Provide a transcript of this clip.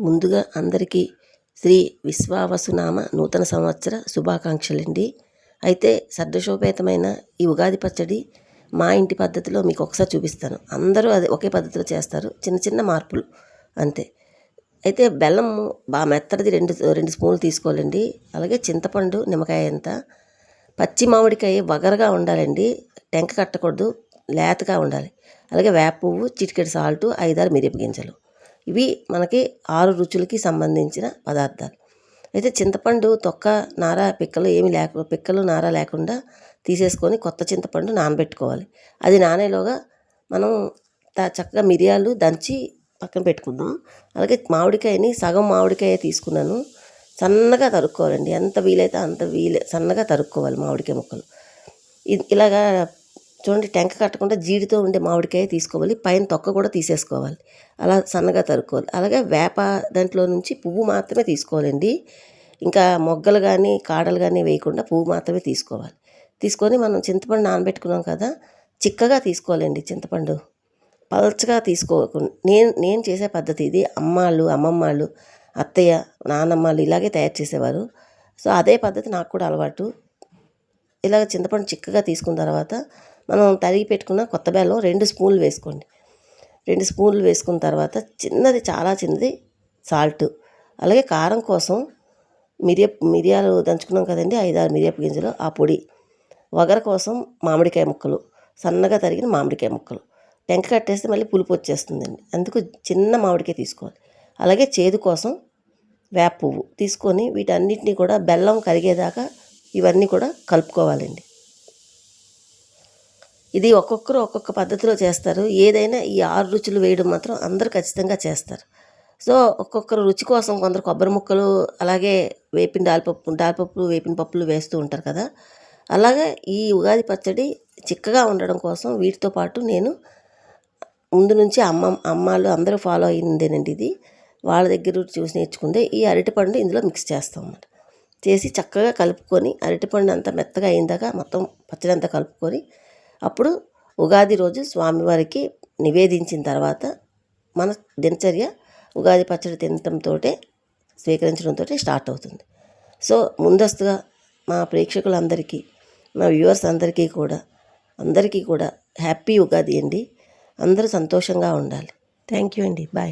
ముందుగా అందరికీ శ్రీ విశ్వావసునామ నూతన సంవత్సర శుభాకాంక్షలండి. అయితే సర్దశోపేతమైన ఈ ఉగాది పచ్చడి మా ఇంటి పద్ధతిలో మీకు ఒకసారి చూపిస్తాను. అందరూ అది ఒకే పద్ధతిలో చేస్తారు. చిన్న చిన్న మార్పులు అంతే. అయితే బెల్లం బాగా మెత్తడిది రెండు రెండు స్పూన్లు తీసుకోవాలండి. అలాగే చింతపండు నిమ్మకాయ ఎంత పచ్చి మామిడికాయ వగరగా ఉండాలండి. టెంక కట్టకూడదు. లేతగా ఉండాలి. అలాగే వేప పువ్వు చిటికెడు సాల్టు ఐదారు మిరప గింజలు ఇవి మనకి ఆరు రుచులకి సంబంధించిన పదార్థాలు. అయితే చింతపండు తొక్క నార పిక్కలు ఏమి లేక పిక్కలు నార లేకుండా తీసేసుకొని కొత్త చింతపండు నానబెట్టుకోవాలి. అది నానేలోగా మనం చక్కగా మిరియాలు దంచి పక్కన పెట్టుకుందాం. అలాగే మామిడికాయని సగం మామిడికాయ తీసుకున్నాను. సన్నగా తరుక్కోవాలండి. ఎంత వీలైతే అంత వీలే సన్నగా తరుక్కోవాలి మామిడికాయ ముక్కలు. ఇలాగా చూడండి టెంక కట్టకుండా జీడితో ఉండే మామిడికాయ తీసుకోవాలి పైన తొక్క కూడా తీసేసుకోవాలి. అలా సన్నగా తరుక్కోవాలి. అలాగే వేప దాంట్లో నుంచి పువ్వు మాత్రమే తీసుకోవాలండి. ఇంకా మొగ్గలు కానీ కాడలు కానీ వేయకుండా పువ్వు మాత్రమే తీసుకోవాలి. తీసుకొని మనం చింతపండు నానబెట్టుకున్నాం కదా చిక్కగా తీసుకోవాలండి చింతపండు. పల్చగా తీసుకోకుండా నేను నేను చేసే పద్ధతి ఇది. అమ్మాళ్ళు అమ్మమ్మాళ్ళు అత్తయ్య నానమ్మలు ఇలాగే తయారు చేసేవారు. సో అదే పద్ధతి నాకు కూడా అలవాటు. ఇలాగ చింతపండు చిక్కగా తీసుకున్న తర్వాత మనం తరిగి పెట్టుకున్న కొత్త బెల్లం రెండు స్పూన్లు వేసుకోండి. రెండు స్పూన్లు వేసుకున్న తర్వాత చిన్నది చాలా చిన్నది సాల్ట్. అలాగే కారం కోసం మిరియ మిరియాలు దంచుకున్నాం కదండి ఐదారు మిరియపు గింజలు ఆ పొడి. వగర కోసం మామిడికాయ ముక్కలు సన్నగా తరిగిన మామిడికాయ ముక్కలు. టెంక కట్టేస్తే మళ్ళీ పులుపు వచ్చేస్తుందండి. అందుకు చిన్న మామిడికాయ తీసుకోవాలి. అలాగే చేదు కోసం వేప పువ్వు తీసుకొని వీటన్నిటిని కూడా బెల్లం కరిగేదాకా ఇవన్నీ కూడా కలుపుకోవాలండి. ఇది ఒక్కొక్కరు ఒక్కొక్క పద్ధతిలో చేస్తారు. ఏదైనా ఈ ఆరు రుచులు వేయడం మాత్రం అందరూ ఖచ్చితంగా చేస్తారు. సో ఒక్కొక్కరు రుచి కోసం కొందరు కొబ్బరి ముక్కలు అలాగే వేపిన దాల్పప్పు దాల్పప్పులు వేపిన పప్పులు వేస్తూ ఉంటారు కదా. అలాగే ఈ ఉగాది పచ్చడి చిక్కగా ఉండడం కోసం వీటితో పాటు నేను ముందు నుంచి అమ్మ అమ్మాలు అందరూ ఫాలో అయిందేనండి ఇది. వాళ్ళ దగ్గర చూసి నేర్చుకుందే ఈ అరటిపండు ఇందులో మిక్స్ చేస్తాం అన్నమాట. చేసి చక్కగా కలుపుకొని అరటిపండు అంతా మెత్తగా అయిందాక మొత్తం పచ్చడి అంతా కలుపుకొని అప్పుడు ఉగాది రోజు స్వామివారికి నివేదించిన తర్వాత మన దినచర్య ఉగాది పచ్చడి తినటంతో స్వీకరించడంతో స్టార్ట్ అవుతుంది. సో ముందస్తుగా మా ప్రేక్షకులందరికీ మా వ్యూవర్స్ అందరికీ కూడా అందరికీ కూడా హ్యాపీ ఉగాది అండి. అందరూ సంతోషంగా ఉండాలి. థ్యాంక్ యూ అండి. బాయ్.